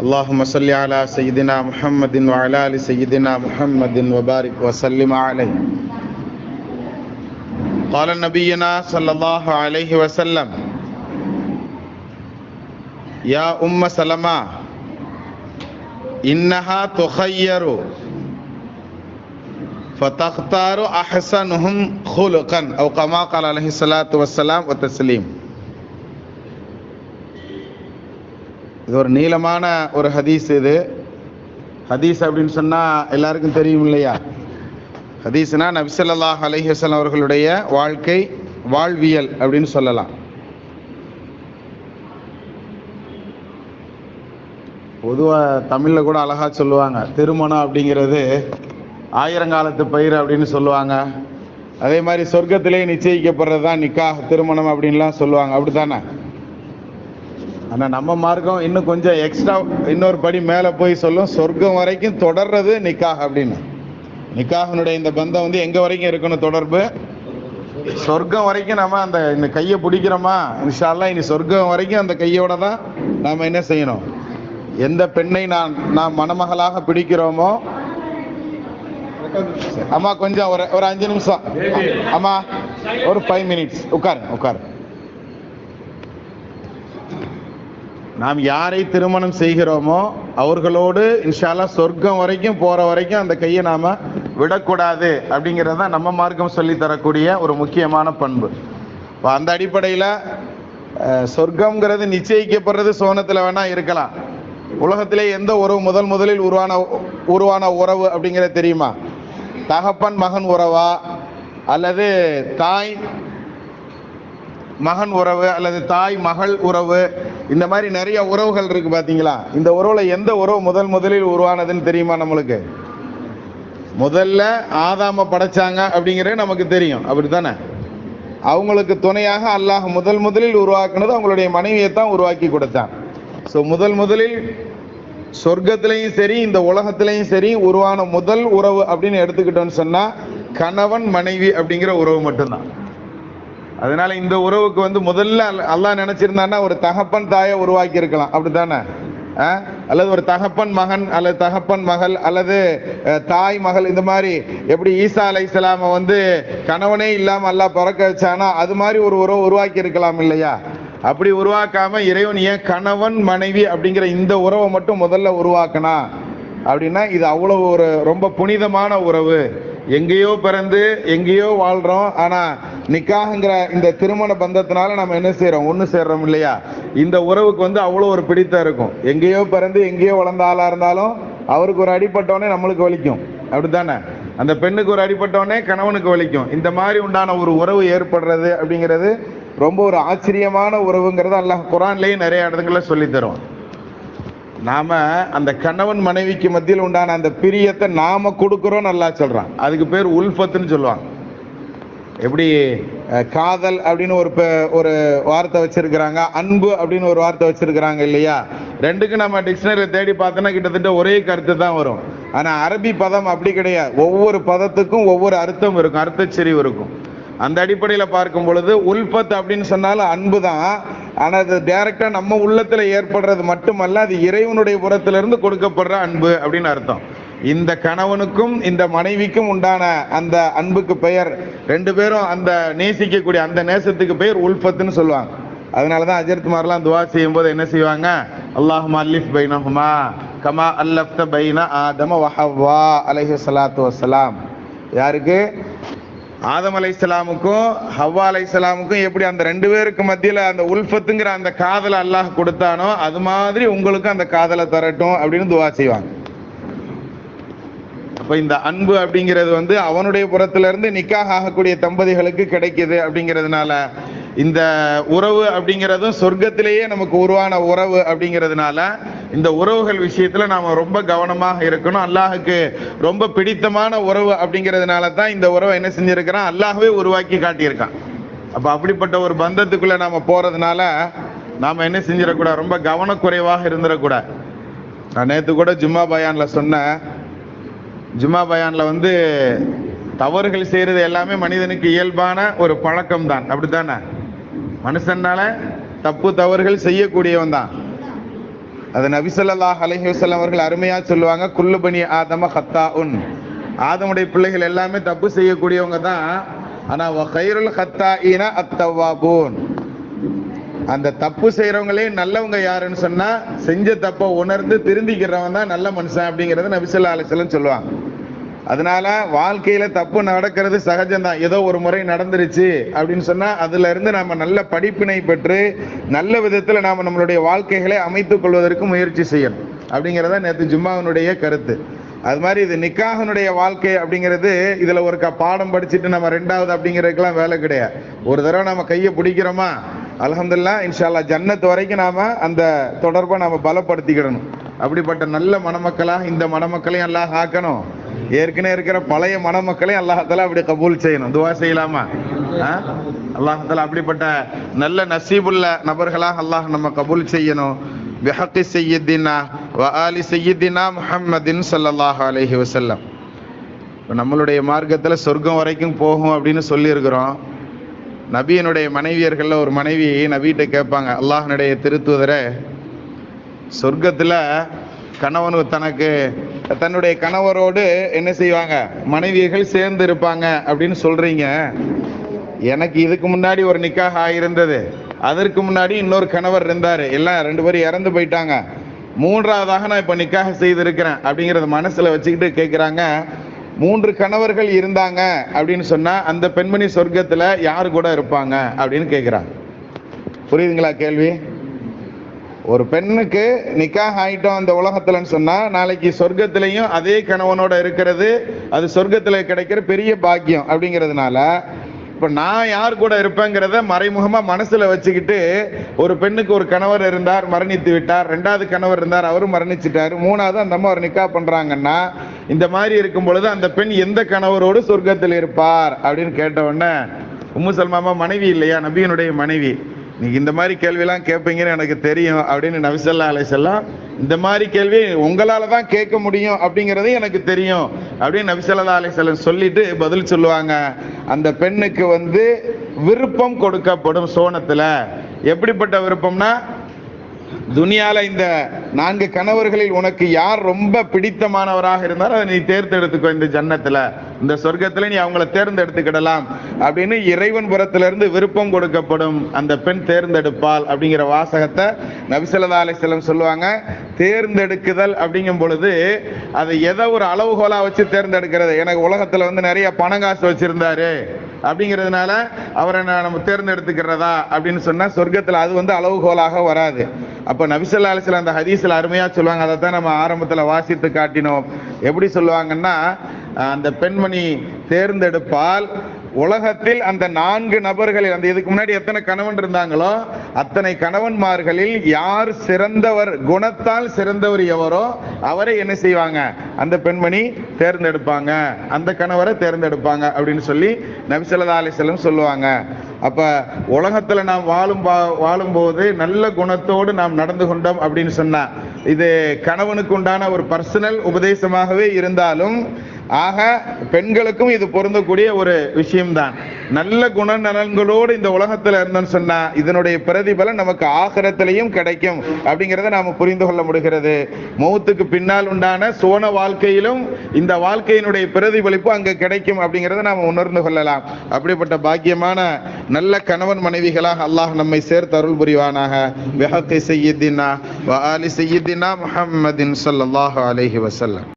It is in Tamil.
اللهم صل على سيدنا محمد وعلى آل سيدنا محمد وبارك وسلم عليه. قال نبينا صلى الله عليه وسلم يا أم سلمة إنها تخير فتختار أحسنهم خلقا. أو كما قال عليه الصلاة والسلام والتسليم. இது ஒரு நீளமான ஒரு ஹதீஸ் இது. ஹதீஸ் அப்படின்னு சொன்னால் எல்லாருக்கும் தெரியும் இல்லையா? ஹதீஸ்னா நபிசல்லாஹ் அலைஹசன் அவர்களுடைய வாழ்க்கை வாழ்வியல் அப்படின்னு சொல்லலாம். பொதுவாக தமிழில் கூட அழகாக சொல்லுவாங்க திருமணம் அப்படிங்கிறது ஆயிரங்காலத்து பயிர் அப்படின்னு சொல்லுவாங்க. அதே மாதிரி சொர்க்கத்திலே நிச்சயிக்கப்படுறது தான் நிக்கா திருமணம் அப்படின்லாம் சொல்லுவாங்க. அப்படி தானே ஆனால் நம்ம மார்க்கம் இன்னும் கொஞ்சம் எக்ஸ்ட்ரா இன்னொரு படி மேலே போய் சொல்லும். சொர்க்கம் வரைக்கும் தொடர்றது நிக்காக அப்படின்னு. நிக்காகனுடைய இந்த பந்தம் வந்து எங்கே வரைக்கும் இருக்கணும் தொடர்பு. சொர்க்கம் வரைக்கும் நம்ம அந்த இந்த கையை பிடிக்கிறோமா? இன்ஷால்லாம் இனி சொர்க்கம் வரைக்கும் அந்த கையோட தான் நாம் என்ன செய்யணும்? எந்த பெண்ணை நான் நாம் மணமகளாக பிடிக்கிறோமோ? அம்மா கொஞ்சம் ஒரு ஒரு அஞ்சு நிமிஷம். அம்மா ஒரு ஃபைவ் மினிட்ஸ் உட்காருங்க உட்காருங்க. நாம் யாரை திருமணம் செய்கிறோமோ அவர்களோடு இன்ஷால்லா சொர்க்கம் வரைக்கும் போகிற வரைக்கும் அந்த கையை நாம் விடக்கூடாது அப்படிங்கிறது தான் நம்ம மார்க்கம் சொல்லி தரக்கூடிய ஒரு முக்கியமான பண்பு. இப்போ அந்த அடிப்படையில் சொர்க்கம்ங்கிறது நிச்சயிக்கப்படுறது சோனத்தில் வேணா இருக்கலாம். உலகத்திலே எந்த உறவு முதல் முதலில் உருவான உருவான உறவு அப்படிங்கிறது தெரியுமா? தகப்பன் மகன் உறவா? அல்லது தாய் மகன் உறவு அல்லது தாய் மகள் உறவு? இந்த மாதிரி நிறைய உறவுகள் இருக்கு பாத்தீங்களா? இந்த உறவுல எந்த உறவு முதல் முதலில் உருவானதுன்னு தெரியுமா நம்மளுக்கு? முதல்ல ஆதாம படைச்சாங்க அப்படிங்கிறது நமக்கு தெரியும். அப்படித்தானே? அவங்களுக்கு துணையாக அல்லாஹ் முதல் முதலில் உருவாக்குனது அவங்களுடைய மனைவியை தான் உருவாக்கி கொடுத்தான். ஸோ முதல் முதலில் சொர்க்கத்திலையும் சரி இந்த உலகத்திலையும் சரி உருவான முதல் உறவு அப்படின்னு எடுத்துக்கிட்டோம்னு சொன்னா கணவன் மனைவி அப்படிங்கிற உறவு மட்டும்தான். அதனால இந்த உறவுக்கு வந்து முதல்ல அல்லாஹ் நினைச்சிருந்தான்னா ஒரு தகப்பன் தாயை உருவாக்கி இருக்கலாம் அப்படித்தானே அல்லது ஒரு தகப்பன் மகன் அல்லது தகப்பன் மகள் அல்லது தாய் மகள் இந்த மாதிரி எப்படி ஈசா அலை இஸ்லாம வந்து கணவனே இல்லாம அல்லாஹ் பிறக்க வச்சானா அது மாதிரி ஒரு உறவு உருவாக்கி இருக்கலாம் இல்லையா? அப்படி உருவாக்காம இறைவன் ஏன் கணவன் மனைவி அப்படிங்கிற இந்த உறவை மட்டும் முதல்ல உருவாக்கினா? அப்படின்னா இது அவ்வளவு ஒரு ரொம்ப புனிதமான உறவு. எங்கேயோ பிறந்து எங்கேயோ வாழ்றோம் ஆனா நிக்காகங்கிற இந்த திருமண பந்தத்தினால நம்ம என்ன செய்யறோம் ஒன்று சேர்றோம் இல்லையா? இந்த உறவுக்கு வந்து அவ்வளோ ஒரு பிடித்தம் இருக்கும். எங்கேயோ பிறந்து எங்கேயோ வளர்ந்த ஆளா இருந்தாலும் அவருக்கு ஒரு அடிப்பட்டவனே நம்மளுக்கு வலிக்கும். அப்படித்தானே? அந்த பெண்ணுக்கு ஒரு அடிப்பட்டவனே கணவனுக்கு வலிக்கும். இந்த மாதிரி உண்டான ஒரு உறவு ஏற்படுறது அப்படிங்கிறது ரொம்ப ஒரு ஆச்சரியமான உறவுங்கிறது அல்லாஹ் குரான்லேயும் நிறைய இடத்துல சொல்லித்தரும் நாம் நாம அந்த கணவன் மனைவிக்கு மத்தியில் உண்டான அந்த பிரியத்தை நாம கொடுக்குறோம் நல்லா சொல்றான். அதுக்கு பேர் உல்ஃபத்துன்னு சொல்லுவாங்க. எப்படி காதல் அப்படின்னு ஒரு ஒரு வார்த்தை வச்சிருக்கிறாங்க அன்பு அப்படின்னு ஒரு வார்த்தை வச்சிருக்கிறாங்க இல்லையா? ரெண்டுக்கும் நம்ம டிக்ஷனரியில் தேடி பார்த்தோன்னா கிட்டத்தட்ட ஒரே கருத்து தான் வரும். ஆனால் அரபி பதம் அப்படி கிடையாது. ஒவ்வொரு பதத்துக்கும் ஒவ்வொரு அர்த்தம் இருக்கும் அர்த்தச்செறிவு இருக்கும். அந்த அடிப்படையில் பார்க்கும் பொழுது உல்பத் அப்படின்னு சொன்னாலும் அன்பு தான். ஆனால் அது டைரக்டா நம்ம உள்ளத்தில் ஏற்படுறது மட்டுமல்ல அது இறைவனுடைய புறத்திலிருந்து கொடுக்கப்படுற அன்பு அப்படின்னு அர்த்தம். இந்த கணவனுக்கும் இந்த மனைவிக்கும் உண்டான அந்த அன்புக்கு பெயர் ரெண்டு பேரும் அந்த நேசிக்கக்கூடிய அந்த நேசத்துக்கு பெயர் உல்பத்துன்னு சொல்லுவாங்க. அதனாலதான் அஜர்த் மாதிரிலாம் துவா செய்யும் போது என்ன செய்வாங்க? அல்லாஹுமா அல்லிஃப் பைனஹுமா கமா அல்லப்த பைனா ஆதம வஹவ்வா அலஹி சலாத்து வசலாம் யாருக்கு? ஆதம் அலை இஸ்லாமுக்கும் ஹவ்வா அலை இஸ்லாமுக்கும் எப்படி அந்த ரெண்டு பேருக்கு மத்தியில் அந்த உல்ஃபத்துங்கிற அந்த காதலை அல்லாஹ் கொடுத்தானோ அது மாதிரி உங்களுக்கும் அந்த காதலை தரட்டும் அப்படின்னு துவா செய்வாங்க. அப்போ இந்த அன்பு அப்படிங்கிறது வந்து அவனுடைய புறத்திலிருந்து நிக்காக ஆகக்கூடிய தம்பதிகளுக்கு கிடைக்கிது அப்படிங்கிறதுனால இந்த உறவு அப்படிங்கிறதும் சொர்க்கத்திலேயே நமக்கு உருவான உறவு அப்படிங்கிறதுனால இந்த உறவுகள் விஷயத்துல நாம ரொம்ப கவனமாக இருக்கணும். அல்லாஹுக்கு ரொம்ப பிடித்தமான உறவு அப்படிங்கிறதுனால தான் இந்த உறவை என்ன செஞ்சிருக்கிறான்? அல்லாஹவே உருவாக்கி காட்டியிருக்கான். அப்ப அப்படிப்பட்ட ஒரு பந்தத்துக்குள்ள நாம போறதுனால நாம என்ன செஞ்சிடக்கூடாது? ரொம்ப கவனக்குறைவாக இருந்துடக்கூடாது. நான் நேற்று கூட ஜும்மா பயான்ல சொன்னேன். ஜும்மா பயானில் வந்து தவறுகள் செய்கிறது எல்லாமே மனிதனுக்கு இயல்பான ஒரு பழக்கம் தான் அப்படித்தானே? மனுஷனால தப்பு தவறுகள் செய்யக்கூடியவன் தான். அது நபிசல்லாஹ் அலைஹி வஸல்லம் அவர்கள் அருமையாக சொல்லுவாங்க குல்லு பனி ஆதம ஹத்தா உன் ஆதமுடைய பிள்ளைகள் எல்லாமே தப்பு செய்யக்கூடியவங்க தான். ஆனால் கைருல் ஹத்தா அத்தவா அத்தவாபூன் அந்த தப்பு செய்யறவங்களே நல்லவங்க யாருன்னு சொன்னா செஞ்ச தப்பை உணர்ந்து திருந்திக்கிறவன் தான் நல்ல மனுஷன் அப்படிங்கறத நபிசல்லா அலிஸ்லம் சொல்லுவாங்க. அதனால வாழ்க்கையில தப்பு நடக்கிறது சகஜம்தான். ஏதோ ஒரு முறை நடந்துருச்சு அப்படின்னு சொன்னா அதுல இருந்து நாம நல்ல படிப்பினை பெற்று நல்ல விதத்துல நாம நம்மளுடைய வாழ்க்கைகளை அமைத்துக் கொள்வதற்கு முயற்சி செய்யணும். அப்படிங்கிறத நேற்று ஜும்மாவினுடைய கருத்து. அது மாதிரி இது நிக்காகனுடைய வாழ்க்கை அப்படிங்கிறது இதுல ஒரு க- பாடம் படிச்சுட்டு நம்ம ரெண்டாவது அப்படிங்கிறதுக்கெல்லாம் வேலை கிடையாது. ஒரு தடவை நம்ம கையை பிடிக்கிறோமா அலமதுல்லா இன்ஷா அல்லாஹ் ஜன்னத் வரைக்கும் நாம அந்த தொடர்பை நாம பலப்படுத்திக்கிடணும். அப்படிப்பட்ட நல்ல மணமக்களாக இந்த மணமக்களையும் அல்லாஹ் ஆக்கணும். ஏற்கனவே இருக்கிற பழைய மணமக்களையும் அல்லாஹால அப்படி கபூல் செய்யணும். துவா செய்யலாமா? அல்லாஹால அப்படிப்பட்ட நல்ல நசீபுள்ள நபர்களாக அல்லாஹ் நம்ம கபூல் செய்யணும். பிஹக்கி செய்யத்தினா வஹாலி ஆலி செய்யத்தினா முஹம்மதின் ஸல்லல்லாஹு அலைஹி வஸல்லம். நம்மளுடைய மார்க்கத்துல சொர்க்கம் வரைக்கும் போகும் அப்படின்னு சொல்லியிருக்கிறோம். நபியினுடைய மனைவியர்கள்ல ஒரு மனைவி நபிகிட்ட கேட்பாங்க அல்லாஹனுடைய திருத்துவதரை சொர்க்கத்துல கணவன் தனக்கு தன்னுடைய கணவரோடு என்ன செய்வாங்க? மனைவியர்கள் சேர்ந்து இருப்பாங்க அப்படின்னு சொல்றீங்க. எனக்கு இதுக்கு முன்னாடி ஒரு நிக்காக ஆயிருந்தது. அதற்கு முன்னாடி இன்னொரு கணவர் இருந்தாரு. எல்லாம் ரெண்டு பேரும் இறந்து போயிட்டாங்க. மூன்றாவதாக நான் இப்போ நிக்காக செய்திருக்கிறேன். அப்படிங்கிறத மனசுல வச்சுக்கிட்டு கேட்குறாங்க மூன்று கணவர்கள் இருந்தாங்க அப்படின்னு சொன்னா அந்த பெண்மணி சொர்க்கத்துல யாரு கூட இருப்பாங்க அப்படின்னு கேக்குறாங்க. புரியுதுங்களா கேள்வி? ஒரு பெண்ணுக்கு நிக்காக ஆயிட்டோம் அந்த உலகத்துலன்னு சொன்னா நாளைக்கு சொர்க்கத்திலையும் அதே கணவனோட இருக்கிறது அது சொர்க்கத்துல கிடைக்கிற பெரிய பாக்கியம் அப்படிங்கிறதுனால இப்ப நான் யார் கூட இருப்பேங்கிறத மறைமுகமா மனசுல வச்சுக்கிட்டு ஒரு பெண்ணுக்கு ஒரு கணவர் இருந்தார் மரணித்து விட்டார் ரெண்டாவது கணவர் இருந்தார் அவரும் மரணிச்சிட்டாரு மூணாவது அந்த அம்மா அவர் நிக்கா பண்றாங்கன்னா இந்த மாதிரி இருக்கும் பொழுது அந்த பெண் எந்த கணவரோடு சொர்க்கத்தில் இருப்பார் அப்படின்னு கேட்ட உடனே உம்மு சல்மாமா மனைவி இல்லையா? நபியினுடைய மனைவி. நீங்க இந்த மாதிரி கேள்வியெல்லாம் கேட்பீங்கன்னு எனக்கு தெரியும் அப்படின்னு நபிசல்லா அலைசல்லாம் இந்த மாதிரி கேள்வி உங்களால தான் கேட்க முடியும் அப்படிங்கிறது எனக்கு தெரியும் அப்படின்னு நபிசல்லா அலைசல்லம் சொல்லிட்டு பதில் சொல்லுவாங்க. அந்த பெண்ணுக்கு வந்து விருப்பம் கொடுக்கப்படும் சோனத்துல. எப்படிப்பட்ட விருப்பம்னா துனியால இந்த நான்கு கணவர்களில் உனக்கு யார் ரொம்ப பிடித்தமானவராக இருந்தாலும் அதை நீ தேர்ந்தெடுத்துக்கோ இந்த ஜன்னத்துல. இந்த சொர்க்கத்துல நீ அவங்கள தேர்ந்தெடுத்துக்கிடலாம் அப்படின்னு இறைவன் புறத்திலிருந்து விருப்பம் கொடுக்கப்படும் அந்த பெண் தேர்ந்தெடுப்பாள் அப்படிங்கிற வாசகத்தை நபிசல்லா அலிஸ்லம் சொல்லுவாங்க. தேர்ந்தெடுக்குதல் அப்படிங்கும் பொழுது அதை எதை ஒரு அளவுகோலா வச்சு தேர்ந்தெடுக்கிறது. எனக்கு உலகத்துல வந்து நிறைய பணம் காசு வச்சிருந்தாரு. அப்படிங்கிறதுனால அவரை நான் நம்ம தேர்ந்தெடுத்துக்கிறதா அப்படின்னு சொன்னால் சொர்க்கத்தில் அது வந்து அளவுகோலாக வராது. அப்போ நபிசல்லா அலிஸ்லாம் அந்த ஹதீஸில் அருமையாக சொல்லுவாங்க. அதை தான் நம்ம ஆரம்பத்தில் வாசித்து காட்டினோம். எப்படி சொல்லுவாங்கன்னா அந்த பெண்மணி தேர்ந்தெடுப்பால் உலகத்தில் அந்த நான்கு நபர்களில் அந்த இதுக்கு முன்னாடி எத்தனை கணவன் இருந்தாங்களோ அத்தனை கணவன்மார்களில் யார் சிறந்தவர் குணத்தால் சிறந்தவர் எவரோ அவரை என்ன செய்வாங்க? அந்த பெண்மணி தேர்ந்தெடுப்பாங்க. அந்த கணவரை தேர்ந்தெடுப்பாங்க அப்படின்னு சொல்லி நபிசல்லா அலிசல்லம் சொல்லுவாங்க. அப்ப உலகத்துல நாம் வாழும் பா- வாழும்போது நல்ல குணத்தோடு நாம் நடந்து கொண்டோம் அப்படின்னு சொன்னா இது கணவனுக்கு உண்டான ஒரு பர்சனல் உபதேசமாகவே இருந்தாலும் ஆக பெண்களுக்கும் இது பொருந்தக்கூடிய ஒரு விஷயம்தான். நல்ல குணநலன்களோடு இந்த உலகத்துல இருந்தோம்னு சொன்னா இதனுடைய பிரதிபலன் நமக்கு ஆகரத்திலையும் கிடைக்கும். அப்படிங்கிறத நாம புரிந்து கொள்ள முடிகிறது. மௌத்துக்கு பின்னால் உண்டான சோன வாழ்க்கையிலும் இந்த வாழ்க்கையினுடைய பிரதிபலிப்பு அங்க கிடைக்கும் அப்படிங்கிறத நாம உணர்ந்து கொள்ளலாம். அப்படிப்பட்ட பாக்கியமான நல்ல கணவன் மனைவிகளாக அல்லாஹ் நம்மை சேர்த்து அருள் புரிவானாக. பிஹக்கி சையீதினா வ ஆலி சையீதினா முஹம்மதின் ஸல்லல்லாஹு அலைஹி வஸல்லம்.